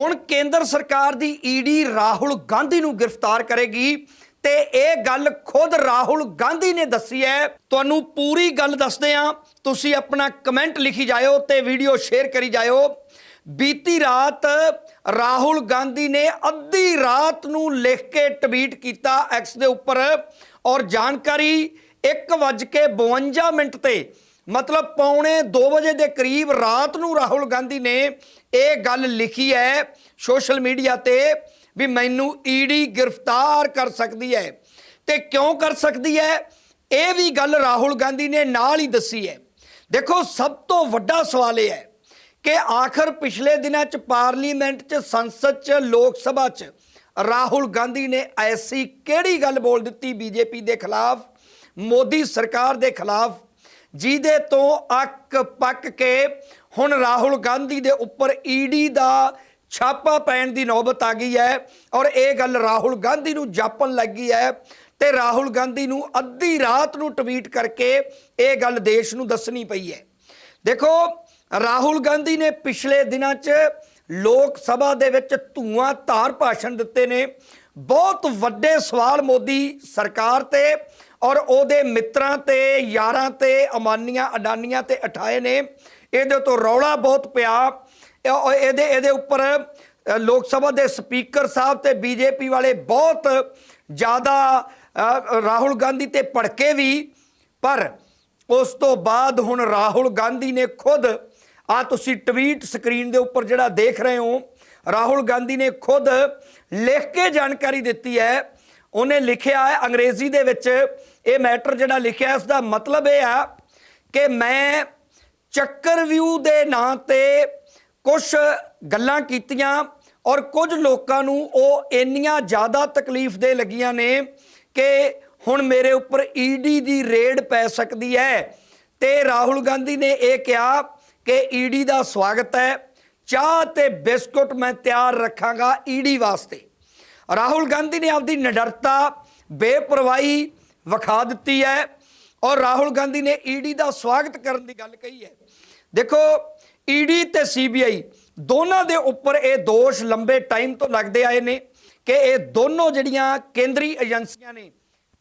ਹੁਣ ਕੇਂਦਰ ਸਰਕਾਰ ਦੀ ਈਡੀ ਰਾਹੁਲ ਗਾਂਧੀ ਨੂੰ ਗ੍ਰਿਫਤਾਰ ਕਰੇਗੀ ਤੇ ਇਹ ਗੱਲ ਖੁਦ ਰਾਹੁਲ ਗਾਂਧੀ ਨੇ ਦੱਸੀ ਹੈ। ਤੁਹਾਨੂੰ ਪੂਰੀ ਗੱਲ ਦੱਸਦੇ ਹਾਂ। ਤੁਸੀਂ ਆਪਣਾ ਕਮੈਂਟ ਲਿਖੀ ਜਾਇਓ ਤੇ ਵੀਡੀਓ ਸ਼ੇਅਰ ਕਰੀ ਜਾਇਓ। ਬੀਤੀ ਰਾਤ ਰਾਹੁਲ ਗਾਂਧੀ ਨੇ ਅੱਧੀ ਰਾਤ ਨੂੰ ਲਿਖ ਕੇ ਟਵੀਟ ਕੀਤਾ ਐਕਸ ਦੇ ਉੱਪਰ ਔਰ ਜਾਣਕਾਰੀ 1:52 ਮਿੰਟ ਤੇ ਮਤਲਬ ਪੌਣੇ 2 ਵਜੇ ਦੇ ਕਰੀਬ ਰਾਤ ਨੂੰ ਰਾਹੁਲ ਗਾਂਧੀ ਨੇ ਇਹ ਗੱਲ ਲਿਖੀ ਹੈ ਸੋਸ਼ਲ ਮੀਡੀਆ ਤੇ ਵੀ ਮੈਨੂੰ ਈਡੀ ਗ੍ਰਿਫਤਾਰ ਕਰ ਸਕਦੀ ਹੈ। ਤੇ ਕਿਉਂ ਕਰ ਸਕਦੀ ਹੈ? ਇਹ ਵੀ ਗੱਲ ਰਾਹੁਲ ਗਾਂਧੀ ਨੇ ਨਾਲ ਹੀ ਦੱਸੀ ਹੈ। ਦੇਖੋ, ਸਭ ਤੋਂ ਵੱਡਾ ਸਵਾਲ ਇਹ ਹੈ ਕਿ ਆਖਰ ਪਿਛਲੇ ਦਿਨਾਂ ਚ ਪਾਰਲੀਮੈਂਟ ਚ, ਸੰਸਦ ਚ, ਲੋਕ ਸਭਾ ਚ ਰਾਹੁਲ ਗਾਂਧੀ ਨੇ ਐਸੀ ਕਿਹੜੀ ਗੱਲ ਬੋਲ ਦਿੱਤੀ ਬੀਜੇਪੀ ਦੇ ਖਿਲਾਫ, ਮੋਦੀ ਸਰਕਾਰ ਦੇ ਖਿਲਾਫ ਜਿਹਦੇ ਤੋਂ ਅੱਕ ਪੱਕ ਕੇ ਹੁਣ ਰਾਹੁਲ ਗਾਂਧੀ ਦੇ ਉੱਪਰ ਈਡੀ ਦਾ ਛਾਪਾ ਪੈਣ ਦੀ ਨੌਬਤ ਆ ਗਈ ਹੈ ਔਰ ਇਹ ਗੱਲ ਰਾਹੁਲ ਗਾਂਧੀ ਨੂੰ ਜਾਪਣ ਲੱਗੀ ਹੈ ਤੇ ਰਾਹੁਲ ਗਾਂਧੀ ਨੂੰ ਅੱਧੀ ਰਾਤ ਨੂੰ ਟਵੀਟ ਕਰਕੇ ਇਹ ਗੱਲ ਦੇਸ਼ ਨੂੰ ਦੱਸਣੀ ਪਈ ਹੈ। ਦੇਖੋ, ਰਾਹੁਲ ਗਾਂਧੀ ਨੇ ਪਿਛਲੇ ਦਿਨਾਂ 'ਚ ਲੋਕ ਸਭਾ ਦੇ ਵਿੱਚ ਧੂਆਂ ਧਾਰ ਭਾਸ਼ਣ ਦਿੱਤੇ ਨੇ। ਬਹੁਤ ਵੱਡੇ ਸਵਾਲ ਮੋਦੀ ਸਰਕਾਰ ਤੇ ਔਰ ਉਹਦੇ ਮਿੱਤਰਾਂ ਤੇ, ਯਾਰਾਂ ਤੇ, ਅਮਾਨੀਆਂ, ਅਡਾਨੀਆਂ ਤੇ ਅਠਾਏ ਨੇ। ਇਹਦੇ ਤੋਂ ਰੌਲਾ ਬਹੁਤ ਪਿਆ। ਇਹਦੇ ਇਹਦੇ ਉੱਪਰ ਲੋਕ ਸਭਾ ਦੇ ਸਪੀਕਰ ਸਾਹਿਬ ਤੇ ਬੀਜੇਪੀ ਵਾਲੇ ਬਹੁਤ ਜ਼ਿਆਦਾ ਰਾਹੁਲ ਗਾਂਧੀ ਤੇ ਭੜਕੇ ਵੀ। ਪਰ ਉਸ ਤੋਂ ਬਾਅਦ ਹੁਣ ਰਾਹੁਲ ਗਾਂਧੀ ਨੇ ਖੁਦ, ਆ ਤੁਸੀਂ ਟਵੀਟ ਸਕਰੀਨ ਦੇ ਉੱਪਰ ਜਿਹੜਾ ਦੇਖ ਰਹੇ ਹੋ, ਰਾਹੁਲ ਗਾਂਧੀ ਨੇ ਖੁਦ ਲਿਖ ਕੇ ਜਾਣਕਾਰੀ ਦਿੱਤੀ ਹੈ ਉਹਨੇ ਲਿਖਿਆ ਹੈ, ਅੰਗਰੇਜ਼ੀ ਦੇ ਵਿੱਚ ਇਹ ਮੈਟਰ ਜਿਹੜਾ ਲਿਖਿਆ ਇਸ ਦਾ ਮਤਲਬ ਇਹ ਆ ਕਿ ਮੈਂ ਚੱਕਰ ਵਿਊ ਦੇ ਨਾਂ ਤੇ ਕੁਝ ਗੱਲਾਂ ਕੀਤੀਆਂ ਔਰ ਕੁਝ ਲੋਕਾਂ ਨੂੰ ਉਹ ਇੰਨੀਆਂ ਜ਼ਿਆਦਾ ਤਕਲੀਫ ਦੇ ਲੱਗੀਆਂ ਨੇ ਕਿ ਹੁਣ ਮੇਰੇ ਉੱਪਰ ਈਡੀ ਦੀ ਰੇਡ ਪੈ ਸਕਦੀ ਹੈ। ਤੇ ਰਾਹੁਲ ਗਾਂਧੀ ਨੇ ਇਹ ਕਿਹਾ ਕਿ ਈਡੀ ਦਾ ਸਵਾਗਤ ਹੈ। ਚਾਹ ਤੇ ਬਿਸਕੁਟ ਮੈਂ ਤਿਆਰ ਰੱਖਾਂਗਾ ਈਡੀ ਵਾਸਤੇ। ਰਾਹੁਲ ਗਾਂਧੀ ਨੇ ਆਪਦੀ ਨਿਡਰਤਾ, ਬੇਪਰਵਾਹੀ ਵਿਖਾ ਦਿੱਤੀ ਹੈ ਔਰ ਰਾਹੁਲ ਗਾਂਧੀ ਨੇ ਈਡੀ ਦਾ ਸਵਾਗਤ ਕਰਨ ਦੀ ਗੱਲ ਕਹੀ ਹੈ। ਦੇਖੋ, ਈਡੀ ਤੇ ਸੀਬੀਆਈ ਦੋਨਾਂ ਦੇ ਉੱਪਰ ਇਹ ਦੋਸ਼ ਲੰਬੇ ਟਾਈਮ ਤੋਂ ਲੱਗਦੇ ਆਏ ਨੇ ਕਿ ਇਹ ਦੋਨੋਂ ਜਿਹੜੀਆਂ ਕੇਂਦਰੀ ਏਜੰਸੀਆਂ ਨੇ,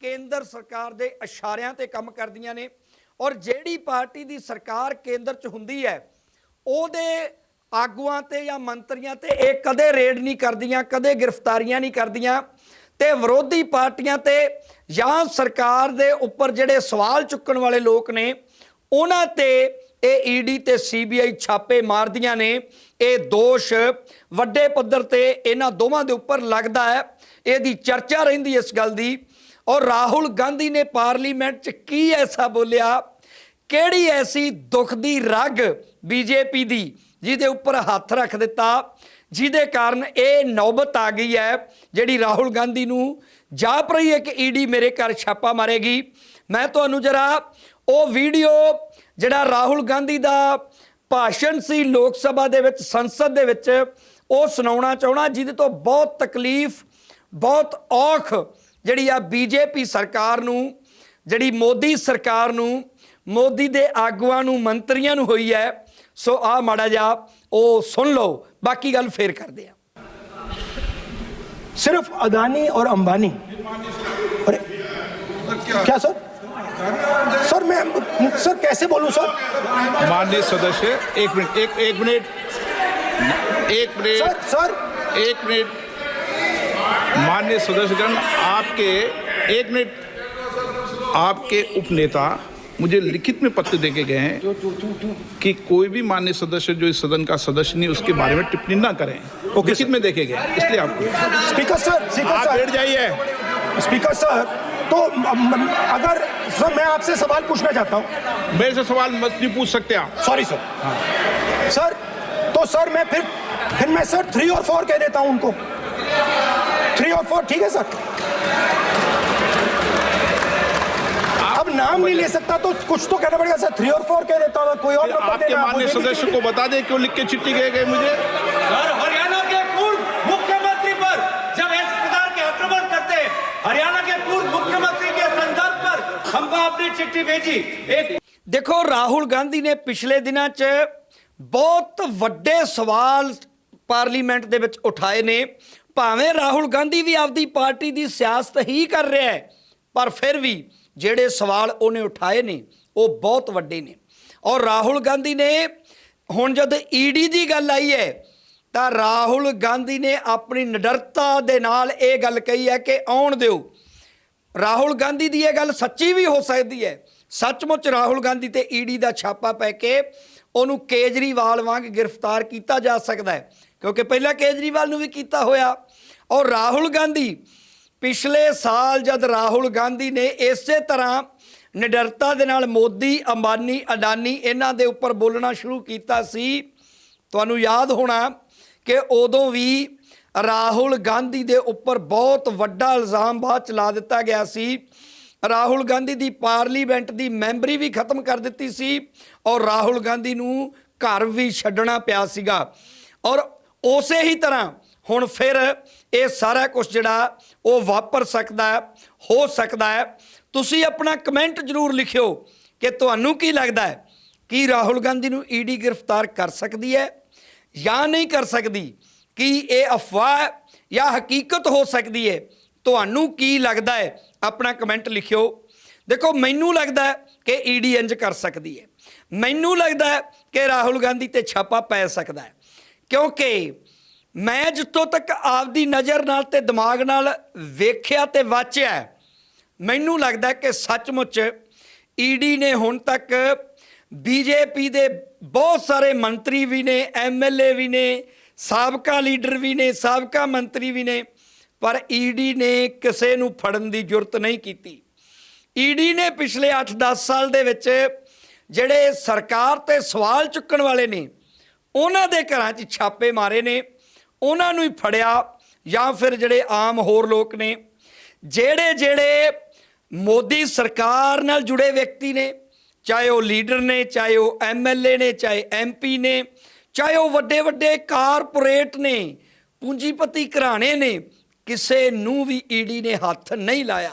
ਕੇਂਦਰ ਸਰਕਾਰ ਦੇ ਇਸ਼ਾਰਿਆਂ ਤੇ ਕੰਮ ਕਰਦੀਆਂ ਨੇ ਔਰ ਜਿਹੜੀ ਪਾਰਟੀ ਦੀ ਸਰਕਾਰ ਕੇਂਦਰ 'ਚ ਹੁੰਦੀ ਹੈ, ਉਹਦੇ ਆਗੂਆਂ ਤੇ ਜਾਂ ਮੰਤਰੀਆਂ ਤੇ ਇਹ ਕਦੇ ਰੇਡ ਨਹੀਂ ਕਰਦੀਆਂ, ਕਦੇ ਗ੍ਰਿਫਤਾਰੀਆਂ ਨਹੀਂ ਕਰਦੀਆਂ ਤੇ ਵਿਰੋਧੀ ਪਾਰਟੀਆਂ ਤੇ ਜਾਂ ਸਰਕਾਰ ਦੇ ਉੱਪਰ ਜਿਹੜੇ ਸਵਾਲ ਚੁੱਕਣ ਵਾਲੇ ਲੋਕ ਨੇ, ਉਹਨਾਂ ਤੇ ਇਹ ਈਡੀ ਤੇ ਸੀਬੀਆਈ ਛਾਪੇ ਮਾਰਦੀਆਂ ਨੇ। ਇਹ ਦੋਸ਼ ਵੱਡੇ ਪੱਧਰ ਤੇ ਇਹਨਾਂ ਦੋਵਾਂ ਦੇ ਉੱਪਰ ਲੱਗਦਾ ਹੈ। ਇਹਦੀ ਚਰਚਾ ਰਹਿੰਦੀ ਇਸ ਗੱਲ ਦੀ। ਔਰ ਰਾਹੁਲ ਗਾਂਧੀ ਨੇ ਪਾਰਲੀਮੈਂਟ 'ਚ ਕੀ ਐਸਾ ਬੋਲਿਆ? ਕਿਹੜੀ ਐਸੀ ਦੁੱਖ ਦੀ ਰਗ ਬੀਜੇਪੀ ਦੀ? ਜਿਹਦੇ ਉੱਪਰ ਹੱਥ ਰੱਖ ਦਿੱਤਾ। ਜਿਹਦੇ ਕਾਰਨ ਇਹ ਨੌਬਤ ਆ ਗਈ ਹੈ, ਜਿਹੜੀ ਰਾਹੁਲ ਗਾਂਧੀ ਨੂੰ ਜਾਪ ਰਹੀ ਹੈ ਕਿ ਈਡੀ ਮੇਰੇ ਘਰ ਛਾਪਾ ਮਾਰੇਗੀ। ਮੈਂ ਤੁਹਾਨੂੰ ਜਰਾ ਉਹ ਵੀਡੀਓ, ਜਿਹੜਾ ਰਾਹੁਲ ਗਾਂਧੀ ਦਾ ਭਾਸ਼ਣ ਸੀ ਲੋਕ ਸਭਾ ਦੇ ਵਿੱਚ, ਸੰਸਦ ਦੇ ਵਿੱਚ, ਉਹ ਸੁਣਾਉਣਾ ਚਾਹਣਾ ਜਿਹਦੇ ਤੋਂ ਬਹੁਤ ਤਕਲੀਫ, ਬਹੁਤ ਔਖ ਜਿਹੜੀ ਆ ਬੀਜੇਪੀ ਸਰਕਾਰ ਨੂੰ, ਜਿਹੜੀ ਮੋਦੀ ਸਰਕਾਰ ਨੂੰ, ਮੋਦੀ ਦੇ ਆਗੂਆਂ ਨੂੰ, ਮੰਤਰੀਆਂ ਨੂੰ ਹੋਈ ਹੈ। ਸੋ ਆ ਮਾੜਾ ਜਾ ਉਹ ਸੁਣ ਲਓ ਬਾਕੀ ਗੱਲ ਫੇਰ ਕਰਦੇ ਆ सिर्फ अदानी और अंबानी अरे क्या सर सर मैं सर कैसे बोलूं सर माननीय सदस्य एक मिनट एक एक मिनट एक सर मिनट सर एक मिनट माननीय सदस्यगण आपके एक मिनट आपके उपनेता मुझे लिखित में पत्र देके गए हैं कि कोई भी मान्य सदस्य जो इस सदन का सदस्य नहीं उसके बारे में टिप्पणी ना करें। लिखित में देखे गए इसलिए आपको स्पीकर सर स्पीकर आप बैठ जाइए। स्पीकर सर तो अगर सर मैं आपसे सवाल पूछना चाहता हूँ। मेरे से सवाल मत नहीं पूछ सकते आप। सॉरी सर सर तो सर मैं फिर फिर मैं सर थ्री और फोर कह देता हूँ उनको। थ्री और फोर ठीक है सर नाम नहीं ले सकता तो कुछ तो कहना पड़ेगा सर थ्री और फोर कह देता हूं कोई और नंबर आपके देना माननीय मुझे भी- सदस्य को बता दें क्यों लिख के चिट्ठी गए गए मुझे सर हरियाणा के पूर्व मुख्यमंत्री पर जब इस प्रकार के आक्रमण करते हैं हरियाणा के पूर्व मुख्यमंत्री के संदर्भ पर हमको अपनी चिट्ठी भेजी एक ਦੇਖੋ ਰਾਹੁਲ ਗਾਂਧੀ ਨੇ ਪਿਛਲੇ ਦਿਨਾਂ 'ਚ ਬਹੁਤ ਵੱਡੇ ਸਵਾਲ ਪਾਰਲੀਮੈਂਟ ਦੇ ਵਿੱਚ ਉਠਾਏ ਨੇ ਭਾਵੇਂ ਰਾਹੁਲ ਗਾਂਧੀ ਵੀ ਆਪਦੀ ਪਾਰਟੀ ਦੀ ਸਿਆਸਤ ਹੀ ਕਰ ਰਿਹਾ ਹੈ ਪਰ ਫਿਰ ਵੀ ਜਿਹੜੇ ਸਵਾਲ ਉਹਨੇ ਉਠਾਏ ਨੇ, ਉਹ ਬਹੁਤ ਵੱਡੇ ਨੇ। ਔਰ ਰਾਹੁਲ ਗਾਂਧੀ ਨੇ, ਹੁਣ ਜਦ ਈਡੀ ਦੀ ਗੱਲ ਆਈ ਹੈ, ਤਾਂ ਰਾਹੁਲ ਗਾਂਧੀ ਨੇ ਆਪਣੀ ਨਿਡਰਤਾ ਦੇ ਨਾਲ ਇਹ ਗੱਲ ਕਹੀ ਹੈ ਕਿ ਆਉਣ ਦਿਓ। ਰਾਹੁਲ ਗਾਂਧੀ ਦੀ ਇਹ ਗੱਲ ਸੱਚੀ ਵੀ ਹੋ ਸਕਦੀ ਹੈ। ਸੱਚਮੁੱਚ ਰਾਹੁਲ ਗਾਂਧੀ ਤੇ ਈਡੀ ਦਾ ਛਾਪਾ ਪੈ ਕੇ ਉਹਨੂੰ ਕੇਜਰੀਵਾਲ ਵਾਂਗ ਗ੍ਰਿਫਤਾਰ ਕੀਤਾ ਜਾ ਸਕਦਾ ਹੈ, ਕਿਉਂਕਿ ਪਹਿਲਾਂ ਕੇਜਰੀਵਾਲ ਨੂੰ ਵੀ ਕੀਤਾ ਹੋਇਆ। ਔਰ ਰਾਹੁਲ ਗਾਂਧੀ ਪਿਛਲੇ ਸਾਲ ਜਦ ਰਾਹੁਲ ਗਾਂਧੀ ਨੇ ਇਸੇ ਤਰ੍ਹਾਂ ਨਿਡਰਤਾ ਦੇ ਨਾਲ ਮੋਦੀ, ਅੰਬਾਨੀ, ਅਡਾਨੀ ਇਹਨਾਂ ਦੇ ਉੱਪਰ ਬੋਲਣਾ ਸ਼ੁਰੂ ਕੀਤਾ ਸੀ, ਤੁਹਾਨੂੰ ਯਾਦ ਹੋਣਾ ਕਿ ਉਦੋਂ ਵੀ ਰਾਹੁਲ ਗਾਂਧੀ ਦੇ ਉੱਪਰ ਬਹੁਤ ਵੱਡਾ ਇਲਜ਼ਾਮ ਬਾਅਦ ਚਲਾ ਦਿੱਤਾ ਗਿਆ ਸੀ। ਰਾਹੁਲ ਗਾਂਧੀ ਦੀ ਪਾਰਲੀਮੈਂਟ ਦੀ ਮੈਂਬਰੀ ਵੀ ਖਤਮ ਕਰ ਦਿੱਤੀ ਸੀ ਔਰ ਰਾਹੁਲ ਗਾਂਧੀ ਨੂੰ ਘਰ ਵੀ ਛੱਡਣਾ ਪਿਆ ਸੀਗਾ। ਔਰ ਉਸੇ ਹੀ ਤਰ੍ਹਾਂ ਹੁਣ ਫਿਰ ਇਹ ਸਾਰਾ ਕੁਝ ਜਿਹੜਾ ਉਹ ਵਾਪਰ ਸਕਦਾ ਹੈ, ਹੋ ਸਕਦਾ ਹੈ। ਤੁਸੀਂ ਆਪਣਾ ਕਮੈਂਟ ਜ਼ਰੂਰ ਲਿਖਿਓ ਕਿ ਤੁਹਾਨੂੰ ਕੀ ਲੱਗਦਾ ਹੈ, ਕੀ ਰਾਹੁਲ ਗਾਂਧੀ ਨੂੰ ਈਡੀ ਗ੍ਰਿਫਤਾਰ ਕਰ ਸਕਦੀ ਹੈ ਜਾਂ ਨਹੀਂ ਕਰ ਸਕਦੀ, ਕੀ ਇਹ ਅਫਵਾਹ ਜਾਂ ਹਕੀਕਤ ਹੋ ਸਕਦੀ ਹੈ। ਤੁਹਾਨੂੰ ਕੀ ਲੱਗਦਾ ਹੈ, ਆਪਣਾ ਕਮੈਂਟ ਲਿਖਿਓ। ਦੇਖੋ, ਮੈਨੂੰ ਲੱਗਦਾ ਹੈ ਕਿ ਈਡੀ ਇੰਜ ਕਰ ਸਕਦੀ ਹੈ। ਮੈਨੂੰ ਲੱਗਦਾ ਕਿ ਰਾਹੁਲ ਗਾਂਧੀ ਤੇ ਛਾਪਾ ਪੈ ਸਕਦਾ ਹੈ। ਕਿਉਂਕਿ ਮੈਂ ਜਿੱਥੋਂ ਤੱਕ ਆਪਦੀ ਨਜ਼ਰ ਨਾਲ ਤੇ ਦਿਮਾਗ ਨਾਲ ਵੇਖਿਆ ਤੇ ਵਾਚਿਆ ਮੈਨੂੰ ਲੱਗਦਾ ਕਿ ਸੱਚਮੁੱਚ ਈਡੀ ਨੇ ਹੁਣ ਤੱਕ ਬੀਜੇਪੀ ਦੇ ਬਹੁਤ ਸਾਰੇ ਮੰਤਰੀ ਵੀ ਨੇ ਐਮਐਲਏ ਵੀ ਨੇ, ਸਾਬਕਾ ਲੀਡਰ ਵੀ ਨੇ, ਸਾਬਕਾ ਮੰਤਰੀ ਵੀ ਨੇ, ਪਰ ਈਡੀ ਨੇ ਕਿਸੇ ਨੂੰ ਫੜਨ ਦੀ ਜ਼ਰੂਰਤ ਨਹੀਂ ਕੀਤੀ। ਈਡੀ ਨੇ ਪਿਛਲੇ 8-10 ਸਾਲ ਦੇ ਵਿੱਚ ਜਿਹੜੇ ਸਰਕਾਰ ਤੇ ਸਵਾਲ ਚੁੱਕਣ ਵਾਲੇ ਨੇ, ਉਹਨਾਂ ਦੇ ਘਰਾਂ 'ਚ ਛਾਪੇ ਮਾਰੇ ਨੇ। ਉਹਨਾਂ ਨੂੰ ਹੀ ਫੜਿਆ ਜਾਂ ਫਿਰ ਜਿਹੜੇ ਆਮ ਹੋਰ ਲੋਕ ਨੇ, ਜਿਹੜੇ ਜਿਹੜੇ ਮੋਦੀ ਸਰਕਾਰ ਨਾਲ ਜੁੜੇ ਵਿਅਕਤੀ ਨੇ, ਚਾਹੇ ਉਹ ਲੀਡਰ ਨੇ, ਚਾਹੇ ਉਹ ਐਮਐਲਏ ਨੇ, ਚਾਹੇ ਐਮਪੀ ਨੇ, ਚਾਹੇ ਉਹ ਵੱਡੇ ਵੱਡੇ ਕਾਰਪੋਰੇਟ ਨੇ, ਪੂੰਜੀਪਤੀ ਘਰਾਣੇ ਨੇ, ਕਿਸੇ ਨੂੰ ਵੀ ਈਡੀ ਨੇ ਹੱਥ ਨਹੀਂ ਲਾਇਆ।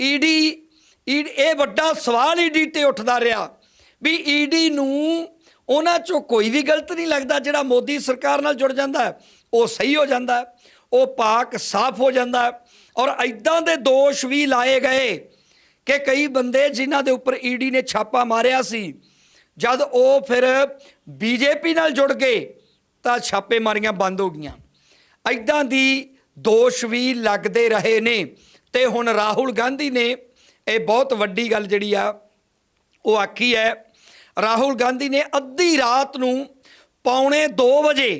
ਈਡੀ ਈਡ ਇਹ ਵੱਡਾ ਸਵਾਲ ਈਡੀ ਤੇ ਉੱਠਦਾ ਰਿਹਾ ਵੀ ਈਡੀ ਨੂੰ ਉਹਨਾਂ ਚੋਂ ਕੋਈ ਵੀ ਗਲਤ ਨਹੀਂ ਲੱਗਦਾ ਜਿਹੜਾ ਮੋਦੀ ਸਰਕਾਰ ਨਾਲ ਜੁੜ ਜਾਂਦਾ ਹੈ। ਉਹ ਸਹੀ ਹੋ ਜਾਂਦਾ ਉਹ ਪਾਕ ਸਾਫ਼ ਹੋ ਜਾਂਦਾ ਔਰ ਐਦਾਂ ਦੇ ਦੋਸ਼ ਵੀ ਲਾਏ ਗਏ ਕਿ ਕਈ ਬੰਦੇ ਜਿਨ੍ਹਾਂ ਦੇ ਉੱਪਰ ਈਡੀ ਨੇ ਛਾਪਾ ਮਾਰਿਆ ਸੀ, ਜਦ ਉਹ ਫਿਰ ਬੀਜੇਪੀ ਨਾਲ ਜੁੜ ਗਏ ਤਾਂ ਛਾਪੇ ਮਾਰੀਆਂ ਬੰਦ ਹੋ ਗਈਆਂ। ਐਦਾਂ ਦੀ ਦੋਸ਼ ਵੀ ਲੱਗਦੇ ਰਹੇ ਨੇ ਤੇ ਹੁਣ ਰਾਹੁਲ ਗਾਂਧੀ ਨੇ ਇਹ ਬਹੁਤ ਵੱਡੀ ਗੱਲ ਜਿਹੜੀ ਆ, ਉਹ ਆਖੀ ਹੈ, ਰਾਹੁਲ ਗਾਂਧੀ ਨੇ ਅੱਧੀ ਰਾਤ ਨੂੰ ਪੌਣੇ 2 ਵਜੇ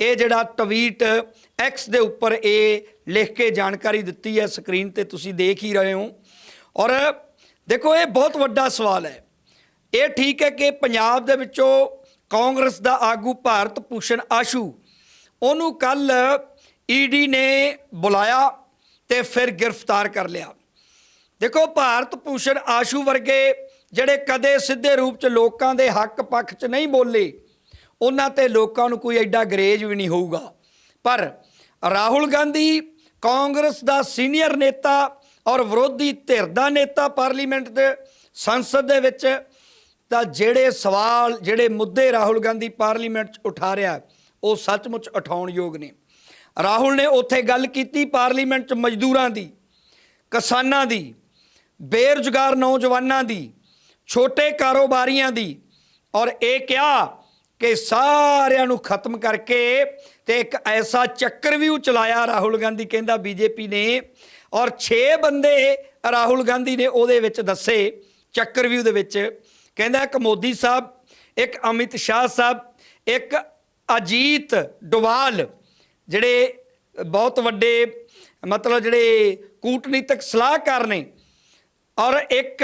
ਇਹ ਜਿਹੜਾ ਟਵੀਟ ਐਕਸ ਦੇ ਉੱਪਰ ਇਹ ਲਿਖ ਕੇ ਜਾਣਕਾਰੀ ਦਿੱਤੀ ਹੈ ਸਕਰੀਨ ਤੇ ਤੁਸੀਂ ਦੇਖ ਹੀ ਰਹੇ ਹੋ। ਔਰ ਦੇਖੋ, ਇਹ ਬਹੁਤ ਵੱਡਾ ਸਵਾਲ ਹੈ। ਇਹ ਠੀਕ ਹੈ ਕਿ ਪੰਜਾਬ ਦੇ ਵਿੱਚੋਂ ਕਾਂਗਰਸ ਦਾ ਆਗੂ ਭਾਰਤ ਭੂਸ਼ਣ ਆਸ਼ੂ, ਉਹਨੂੰ ਕੱਲ ਈਡੀ ਨੇ ਬੁਲਾਇਆ ਤੇ ਫਿਰ ਗ੍ਰਿਫਤਾਰ ਕਰ ਲਿਆ। ਦੇਖੋ, ਭਾਰਤ ਭੂਸ਼ਣ ਆਸ਼ੂ ਵਰਗੇ ਜਿਹੜੇ ਕਦੇ ਸਿੱਧੇ ਰੂਪ ਚ ਲੋਕਾਂ ਦੇ ਹੱਕ ਪੱਖ ਚ ਨਹੀਂ ਬੋਲੇ ਉਹਨਾਂ ਤੇ ਲੋਕਾਂ ਨੂੰ ਕੋਈ ਐਡਾ ਗਰੇਜ ਵੀ ਨਹੀਂ ਹੋਊਗਾ। ਪਰ ਰਾਹੁਲ ਗਾਂਧੀ ਕਾਂਗਰਸ ਦਾ ਸੀਨੀਅਰ ਨੇਤਾ ਔਰ ਵਿਰੋਧੀ ਧਿਰ ਦਾ ਨੇਤਾ ਪਾਰਲੀਮੈਂਟ ਦੇ ਸੰਸਦ ਦੇ ਵਿੱਚ ਤਾਂ ਜਿਹੜੇ ਸਵਾਲ, ਜਿਹੜੇ ਮੁੱਦੇ ਰਾਹੁਲ ਗਾਂਧੀ ਪਾਰਲੀਮੈਂਟ 'ਚ ਉਠਾ ਰਿਹਾ, ਉਹ ਸੱਚਮੁੱਚ ਉਠਾਉਣ ਯੋਗ ਨੇ। ਰਾਹੁਲ ਨੇ ਉੱਥੇ ਗੱਲ ਕੀਤੀ ਪਾਰਲੀਮੈਂਟ 'ਚ ਮਜ਼ਦੂਰਾਂ ਦੀ, ਕਿਸਾਨਾਂ ਦੀ, ਬੇਰੁਜ਼ਗਾਰ ਨੌਜਵਾਨਾਂ ਦੀ, ਛੋਟੇ ਕਾਰੋਬਾਰੀਆਂ ਦੀ ਔਰ ਇਹ ਕਿਹਾ ਕਿ ਸਾਰਿਆਂ ਨੂੰ ਖਤਮ ਕਰਕੇ ਤੇ ਇੱਕ ਐਸਾ ਚੱਕਰਵਿਊ ਚਲਾਇਆ ਰਾਹੁਲ ਗਾਂਧੀ ਕਹਿੰਦਾ ਬੀਜੇਪੀ ਨੇ ਔਰ 6 ਬੰਦੇ ਰਾਹੁਲ ਗਾਂਧੀ ਨੇ ਉਹਦੇ ਵਿੱਚ ਦੱਸੇ ਚੱਕਰਵਿਊ ਦੇ ਵਿੱਚ। ਕਹਿੰਦਾ ਇੱਕ ਮੋਦੀ ਸਾਹਿਬ, ਇੱਕ ਅਮਿਤ ਸ਼ਾਹ ਸਾਹਿਬ, ਇੱਕ ਅਜੀਤ ਡੋਵਾਲ, ਜਿਹੜੇ ਬਹੁਤ ਵੱਡੇ ਮਤਲਬ ਜਿਹੜੇ ਕੂਟਨੀਤਿਕ ਸਲਾਹਕਾਰ ਨੇ ਔਰ ਇੱਕ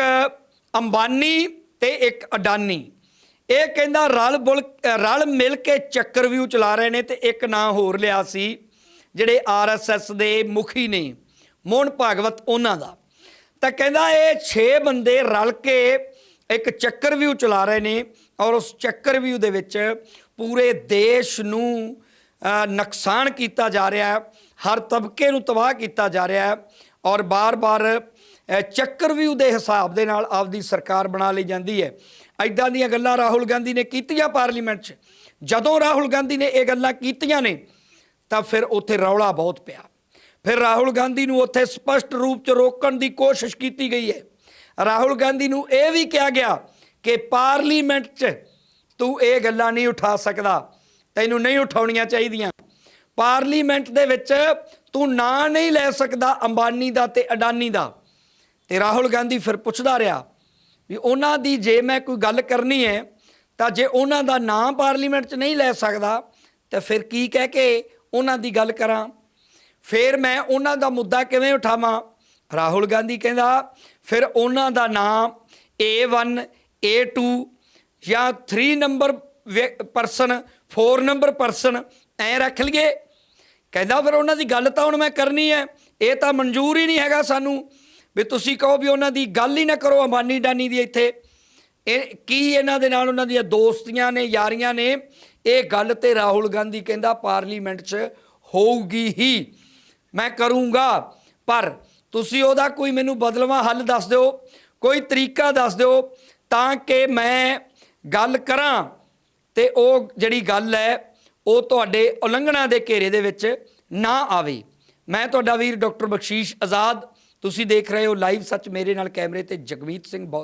ਅੰਬਾਨੀ ਤੇ ਇੱਕ ਅਡਾਨੀ। ਇਹ ਕਹਿੰਦਾ ਰਲ ਬੁਲ ਰਲ ਮਿਲ ਕੇ ਚੱਕਰ ਵਿਊ ਚਲਾ ਰਹੇ ਨੇ ਤੇ ਇੱਕ ਨਾਂ ਹੋਰ ਲਿਆ ਸੀ, ਜਿਹੜੇ ਆਰਐਸਐਸ ਦੇ ਮੁਖੀ ਨੇ, ਮੋਹਨ ਭਾਗਵਤ ਉਹਨਾਂ ਦਾ। ਤਾਂ ਕਹਿੰਦਾ ਇਹ 6 ਬੰਦੇ ਰਲ ਕੇ ਇੱਕ ਚੱਕਰ ਵਿਊ ਚਲਾ ਰਹੇ ਨੇ ਔਰ ਉਸ ਚੱਕਰ ਵਿਊ ਦੇ ਵਿੱਚ ਪੂਰੇ ਦੇਸ਼ ਨੂੰ ਨੁਕਸਾਨ ਕੀਤਾ ਜਾ ਰਿਹਾ ਹੈ, ਹਰ ਤਬਕੇ ਨੂੰ ਤਬਾਹ ਕੀਤਾ ਜਾ ਰਿਹਾ ਹੈ ਔਰ ਬਾਰ-ਬਾਰ ਚੱਕਰ ਵਿਊ ਦੇ ਹਿਸਾਬ ਦੇ ਨਾਲ ਆਪਦੀ ਸਰਕਾਰ ਬਣਾ ਲਈ ਜਾਂਦੀ ਹੈ। ਐਦਾਂ ਦੀਆਂ ਗੱਲਾਂ ਰਾਹੁਲ ਗਾਂਧੀ ਨੇ ਕੀਤੀਆਂ ਪਾਰਲੀਮੈਂਟ 'ਚ। ਜਦੋਂ ਰਾਹੁਲ ਗਾਂਧੀ ਨੇ ਇਹ ਗੱਲਾਂ ਕੀਤੀਆਂ ਨੇ, ਤਾਂ ਫਿਰ ਉੱਥੇ ਰੌਲਾ ਬਹੁਤ ਪਿਆ। ਫਿਰ ਰਾਹੁਲ ਗਾਂਧੀ ਨੂੰ ਉੱਥੇ ਸਪਸ਼ਟ ਰੂਪ 'ਚ ਰੋਕਣ ਦੀ ਕੋਸ਼ਿਸ਼ ਕੀਤੀ ਗਈ ਹੈ। ਰਾਹੁਲ ਗਾਂਧੀ ਨੂੰ ਇਹ ਵੀ ਕਿਹਾ ਗਿਆ ਕਿ ਪਾਰਲੀਮੈਂਟ 'ਚ ਤੂੰ ਇਹ ਗੱਲਾਂ ਨਹੀਂ ਉਠਾ ਸਕਦਾ, ਤੈਨੂੰ ਨਹੀਂ ਉਠਾਉਣੀਆਂ ਚਾਹੀਦੀਆਂ। ਪਾਰਲੀਮੈਂਟ ਦੇ ਵਿੱਚ ਤੂੰ ਨਾਂ ਨਹੀਂ ਲੈ ਸਕਦਾ, ਅੰਬਾਨੀ ਦਾ ਤੇ ਅਡਾਨੀ ਦਾ। ਤੇ ਰਾਹੁਲ ਗਾਂਧੀ ਫਿਰ ਪੁੱਛਦਾ ਰਿਹਾ ਵੀ ਉਹਨਾਂ ਦੀ ਜੇ ਮੈਂ ਕੋਈ ਗੱਲ ਕਰਨੀ ਹੈ, ਤਾਂ ਜੇ ਉਹਨਾਂ ਦਾ ਨਾਂ ਪਾਰਲੀਮੈਂਟ 'ਚ ਨਹੀਂ ਲੈ ਸਕਦਾ, ਤਾਂ ਫਿਰ ਕੀ ਕਹਿ ਕੇ ਉਹਨਾਂ ਦੀ ਗੱਲ ਕਰਾਂ? ਫਿਰ ਮੈਂ ਉਹਨਾਂ ਦਾ ਮੁੱਦਾ ਕਿਵੇਂ ਉਠਾਵਾਂ? ਰਾਹੁਲ ਗਾਂਧੀ ਕਹਿੰਦਾ, ਫਿਰ ਉਹਨਾਂ ਦਾ ਨਾਮ A1 A2 ਜਾਂ 3 ਨੰਬਰ ਪਰਸਨ 4 ਨੰਬਰ ਪਰਸਨ ਐ ਰੱਖ ਲਈਏ। ਕਹਿੰਦਾ, ਫਿਰ ਉਹਨਾਂ ਦੀ ਗੱਲ ਤਾਂ ਹੁਣ ਮੈਂ ਕਰਨੀ ਹੈ, ਇਹ ਤਾਂ ਮਨਜ਼ੂਰ ਹੀ ਨਹੀਂ ਹੈਗਾ ਸਾਨੂੰ। ਵੀ ਤੁਸੀਂ ਕਹੋ ਵੀ ਉਹਨਾਂ ਦੀ ਗੱਲ ਹੀ ਨਾ ਕਰੋ ਅੰਬਾਨੀ ਡਾਨੀ ਦੀ ਇੱਥੇ। ਇਹ ਕੀ ਇਹਨਾਂ ਦੇ ਨਾਲ ਉਹਨਾਂ ਦੀਆਂ ਦੋਸਤੀਆਂ ਨੇ, ਯਾਰੀਆਂ ਨੇ? ਇਹ ਗੱਲ ਤੇ ਰਾਹੁਲ ਗਾਂਧੀ ਕਹਿੰਦਾ ਪਾਰਲੀਮੈਂਟ 'ਚ ਹੋਊਗੀ ਹੀ। ਮੈਂ ਕਰੂੰਗਾ, ਪਰ ਤੁਸੀਂ ਉਹਦਾ ਕੋਈ ਮੈਨੂੰ ਬਦਲਵਾਂ ਹੱਲ ਦੱਸ ਦਿਓ, ਕੋਈ ਤਰੀਕਾ ਦੱਸ ਦਿਓ, ਤਾਂ ਕਿ ਮੈਂ ਗੱਲ ਕਰਾਂ। ਤੇ ਉਹ ਜਿਹੜੀ ਗੱਲ ਹੈ, ਉਹ ਤੁਹਾਡੇ ਉਲੰਘਣਾ ਦੇ ਘੇਰੇ ਦੇ ਵਿੱਚ ਨਾ ਆਵੇ। ਮੈਂ ਤੁਹਾਡਾ ਵੀਰ ਡਾਕਟਰ ਬਖਸ਼ੀਸ਼ ਆਜ਼ਾਦ ਤੁਸੀਂ ਦੇਖ ਰਹੇ ਹੋ ਲਾਈਵ ਸੱਚ ਮੇਰੇ ਨਾਲ ਕੈਮਰੇ ਤੇ ਜਗਮੀਤ ਸਿੰਘ ਬਹੁਤ